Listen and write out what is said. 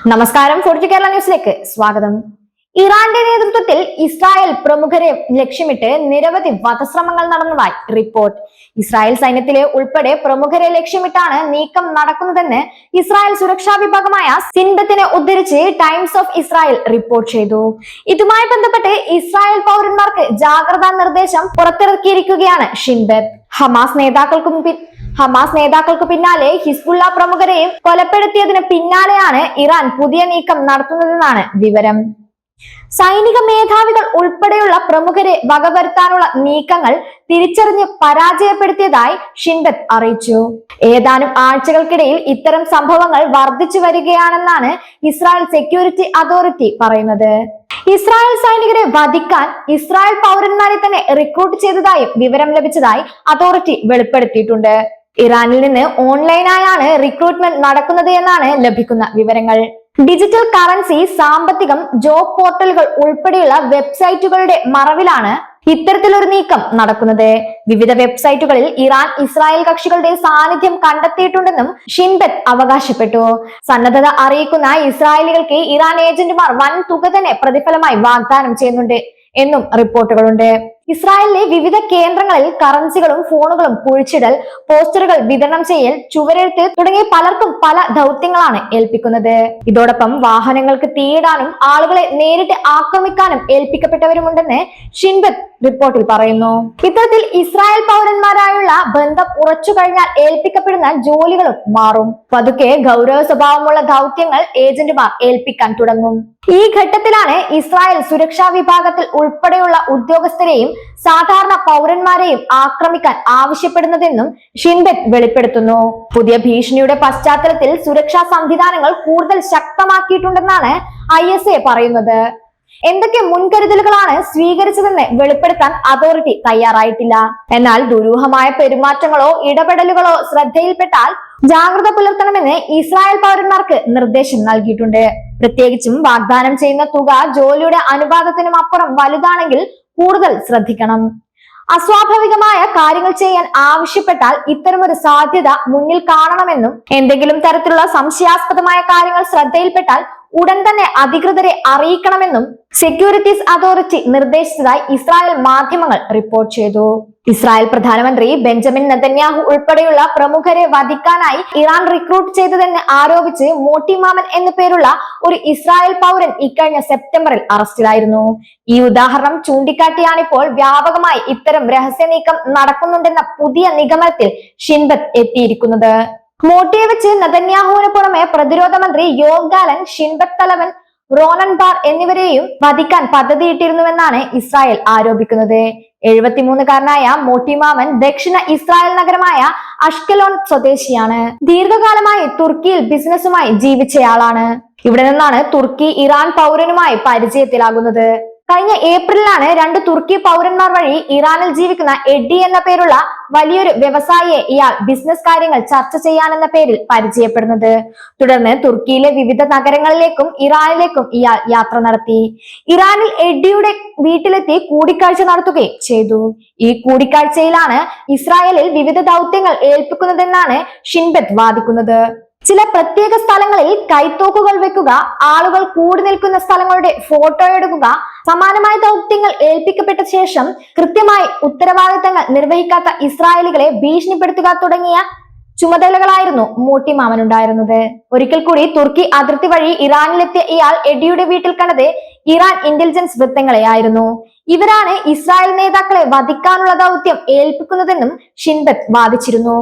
നമസ്കാരം ഫോർട്ടി കേരള ന്യൂസിലേക്ക് സ്വാഗതം. ഇറാന്റെ നേതൃത്വത്തിൽ ഇസ്രായേൽ പ്രമുഖരെ ലക്ഷ്യമിട്ട് നിരവധി വധശ്രമങ്ങൾ നടന്നതായി റിപ്പോർട്ട്. ഇസ്രായേൽ സൈന്യത്തിലെ ഉൾപ്പെടെ പ്രമുഖരെ ലക്ഷ്യമിട്ടാണ് നീക്കം നടക്കുന്നതെന്ന് ഇസ്രായേൽ സുരക്ഷാ വിഭാഗമായ സിൻബത്തിനെ ഉദ്ധരിച്ച് ടൈംസ് ഓഫ് ഇസ്രായേൽ റിപ്പോർട്ട് ചെയ്തു. ഇതുമായി ബന്ധപ്പെട്ട് ഇസ്രായേൽ പൗരന്മാർക്ക് ജാഗ്രതാ നിർദ്ദേശം പുറത്തിറക്കിയിരിക്കുകയാണ് ഷിൻബത്ത് ഹമാസ് നേതാക്കൾക്കും ഹമാസ് നേതാക്കൾക്ക് പിന്നാലെ ഹിസ്ബുള്ള പ്രമുഖരെയും കൊലപ്പെടുത്തിയതിന് പിന്നാലെയാണ് ഇറാൻ പുതിയ നീക്കം നടത്തുന്നതെന്നാണ് വിവരം. സൈനിക മേധാവികൾ ഉൾപ്പെടെയുള്ള പ്രമുഖരെ വകവരുത്താനുള്ള നീക്കങ്ങൾ തിരിച്ചറിഞ്ഞ് പരാജയപ്പെടുത്തിയതായി ഷിൻബത്ത് അറിയിച്ചു. ഏതാനും ആഴ്ചകൾക്കിടയിൽ ഇത്തരം സംഭവങ്ങൾ വർദ്ധിച്ചു വരികയാണെന്നാണ് ഇസ്രായേൽ സെക്യൂരിറ്റി അതോറിറ്റി പറയുന്നത്. ഇസ്രായേൽ സൈനികരെ വധിക്കാൻ ഇസ്രായേൽ പൗരന്മാരെ തന്നെ റിക്രൂട്ട് ചെയ്തതായും വിവരം ലഭിച്ചതായി അതോറിറ്റി വെളിപ്പെടുത്തിയിട്ടുണ്ട്. ഇറാനിൽ നിന്ന് ഓൺലൈനായാണ് റിക്രൂട്ട്മെന്റ് നടക്കുന്നത് എന്നാണ് ലഭിക്കുന്ന വിവരങ്ങൾ. ഡിജിറ്റൽ കറൻസി സാമ്പത്തികം ജോബ് പോർട്ടലുകൾ ഉൾപ്പെടെയുള്ള വെബ്സൈറ്റുകളുടെ മറവിലാണ് ഇത്തരത്തിലൊരു നീക്കം നടക്കുന്നത്. വിവിധ വെബ്സൈറ്റുകളിൽ ഇറാൻ ഇസ്രായേൽ കക്ഷികളുടെ സാന്നിധ്യം കണ്ടെത്തിയിട്ടുണ്ടെന്നും ഷിൻബത്ത് അവകാശപ്പെട്ടു. സന്നദ്ധത അറിയിക്കുന്ന ഇസ്രായേലികൾക്ക് ഇറാൻ ഏജന്റുമാർ വൻ തുക തന്നെ പ്രതിഫലമായി വാഗ്ദാനം ചെയ്യുന്നുണ്ട് എന്നും റിപ്പോർട്ടുകളുണ്ട്. ഇസ്രായേലിലെ വിവിധ കേന്ദ്രങ്ങളിൽ കറൻസികളും ഫോണുകളും കുഴിച്ചിടൽ പോസ്റ്ററുകൾ വിതരണം ചെയ്യൽ ചുവരെഴുത്ത് തുടങ്ങിയ പലർക്കും പല ദൗത്യങ്ങളാണ് ഏൽപ്പിക്കുന്നത്. ഇതോടൊപ്പം വാഹനങ്ങൾക്ക് തീയിടാനും ആളുകളെ നേരിട്ട് ആക്രമിക്കാനും ഏൽപ്പിക്കപ്പെട്ടവരുമുണ്ടെന്ന് ഷിൻബത്ത് റിപ്പോർട്ടിൽ പറയുന്നു. ഇത്തരത്തിൽ ഇസ്രായേൽ പൗരന്മാരായുള്ള ബന്ധം ഉറച്ചു കഴിഞ്ഞാൽ ഏൽപ്പിക്കപ്പെടുന്ന ജോലികളും മാറും. പതുക്കെ ഗൗരവ സ്വഭാവമുള്ള ദൗത്യങ്ങൾ ഏജന്റുമാർ ഏൽപ്പിക്കാൻ തുടങ്ങും. ഈ ഘട്ടത്തിലാണ് ഇസ്രായേൽ സുരക്ഷാ വിഭാഗത്തിൽ ഉൾപ്പെടെയുള്ള ഉദ്യോഗസ്ഥരെയും സാധാരണ പൗരന്മാരെയും ആക്രമിക്കാൻ ആവശ്യപ്പെടുന്നതെന്നും ഷിൻബെറ്റ് വെളിപ്പെടുത്തുന്നു. പുതിയ ഭീഷണിയുടെ പശ്ചാത്തലത്തിൽ സുരക്ഷാ സംവിധാനങ്ങൾ കൂടുതൽ ശക്തമാക്കിയിട്ടുണ്ടെന്നാണ് ഐ എസ് എ പറയുന്നത്. എന്തൊക്കെ മുൻകരുതലുകളാണ് സ്വീകരിച്ചതെന്ന് വെളിപ്പെടുത്താൻ അതോറിറ്റി തയ്യാറായിട്ടില്ല. എന്നാൽ ദുരൂഹമായ പെരുമാറ്റങ്ങളോ ഇടപെടലുകളോ ശ്രദ്ധയിൽപ്പെട്ടാൽ ജാഗ്രത പുലർത്തണമെന്ന് ഇസ്രായേൽ പൗരന്മാർക്ക് നിർദ്ദേശം നൽകിയിട്ടുണ്ട്. പ്രത്യേകിച്ചും വാഗ്ദാനം ചെയ്യുന്ന തുക ജോലിയുടെ അനുപാതത്തിനും അപ്പുറം വലുതാണെങ്കിൽ കൂടുതൽ ശ്രദ്ധിക്കണം. അസ്വാഭാവികമായ കാര്യങ്ങൾ ചെയ്യാൻ ആവശ്യപ്പെട്ടാൽ ഇത്തരമൊരു സാധ്യത മുന്നിൽ കാണണമെന്നും എന്തെങ്കിലും തരത്തിലുള്ള സംശയാസ്പദമായ കാര്യങ്ങൾ ശ്രദ്ധയിൽപ്പെട്ടാൽ ഉടൻ തന്നെ അധികൃതരെ അറിയിക്കണമെന്നും സെക്യൂരിറ്റീസ് അതോറിറ്റി നിർദ്ദേശിച്ചതായി ഇസ്രായേൽ മാധ്യമങ്ങൾ റിപ്പോർട്ട് ചെയ്തു. ഇസ്രായേൽ പ്രധാനമന്ത്രി ബെഞ്ചമിൻ നെതന്യാഹു ഉൾപ്പെടെയുള്ള പ്രമുഖരെ വധിക്കാനായി ഇറാൻ റിക്രൂട്ട് ചെയ്തതെന്ന് ആരോപിച്ച് മോട്ടിമാമൻ എന്നു പേരുള്ള ഒരു ഇസ്രായേൽ പൗരൻ ഇക്കഴിഞ്ഞ സെപ്റ്റംബറിൽ അറസ്റ്റിലായിരുന്നു. ഈ ഉദാഹരണം ചൂണ്ടിക്കാട്ടിയാണിപ്പോൾ വ്യാപകമായി ഇത്തരം രഹസ്യ നീക്കം നടക്കുന്നുണ്ടെന്ന പുതിയ നിഗമനത്തിൽ ഷിൻബത്ത് എത്തിയിരിക്കുന്നത്. മോട്ടിയെ വെച്ച് നെതന്യാഹുവിന് പുറമെ പ്രതിരോധ മന്ത്രി യോഗാലൻ ഗാലൻ ഷിൻബത്ത് തലവൻ റോനൻ ബാർ എന്നിവരെയും വധിക്കാൻ പദ്ധതിയിട്ടിരുന്നുവെന്നാണ് ഇസ്രായേൽ ആരോപിക്കുന്നത്. എഴുപത്തിമൂന്നുകാരനായ മോട്ടിമാമൻ ദക്ഷിണ ഇസ്രായേൽ നഗരമായ അഷ്കലോൺ സ്വദേശിയാണ്. ദീർഘകാലമായി തുർക്കിയിൽ ബിസിനസ്സുമായി ജീവിച്ചയാളാണ്. ഇവിടെ നിന്നാണ് തുർക്കി ഇറാൻ പൗരനുമായി പരിചയത്തിലാകുന്നത്. കഴിഞ്ഞ ഏപ്രിലാണ് രണ്ട് തുർക്കി പൗരന്മാർ വഴി ഇറാനിൽ ജീവിക്കുന്ന എഡി എന്ന പേരുള്ള വലിയൊരു വ്യവസായിയെ ഇയാൾ ബിസിനസ് കാര്യങ്ങൾ ചർച്ച ചെയ്യാനെന്ന പേരിൽ പരിചയപ്പെടുന്നത്. തുടർന്ന് തുർക്കിയിലെ വിവിധ നഗരങ്ങളിലേക്കും ഇറാനിലേക്കും ഇയാൾ യാത്ര നടത്തി. ഇറാനിൽ എഡിയുടെ വീട്ടിലെത്തി കൂടിക്കാഴ്ച നടത്തുകയും ചെയ്തു. ഈ കൂടിക്കാഴ്ചയിലാണ് ഇസ്രായേലിൽ വിവിധ ദൗത്യങ്ങൾ ഏൽപ്പിക്കുന്നതെന്നാണ് ഷിൻബത്ത് വാദിക്കുന്നത്. ചില പ്രത്യേക സ്ഥലങ്ങളിൽ കൈത്തോക്കുകൾ വെക്കുക ആളുകൾ കൂടി നിൽക്കുന്ന സ്ഥലങ്ങളുടെ ഫോട്ടോ എടുക്കുക സമാനമായ ദൗത്യങ്ങൾ ഏൽപ്പിക്കപ്പെട്ട ശേഷം കൃത്യമായി ഉത്തരവാദിത്തങ്ങൾ നിർവഹിക്കാത്ത ഇസ്രായേലികളെ ഭീഷണിപ്പെടുത്തുക തുടങ്ങിയ ചുമതലകളായിരുന്നു മോട്ടി മാമനുണ്ടായിരുന്നത് ഒരിക്കൽ കൂടി തുർക്കി അതിർത്തി വഴി ഇറാനിലെത്തിയ ഇയാൾ എഡിയുടെ വീട്ടിൽ കണ്ടത് ഇറാൻ ഇന്റലിജൻസ് വൃത്തങ്ങളെയായിരുന്നു. ഇവരാണ് ഇസ്രായേൽ നേതാക്കളെ വധിക്കാനുള്ള ദൗത്യം ഏൽപ്പിക്കുന്നതെന്നും ഷിൻബത്ത് വാദിച്ചിരുന്നു.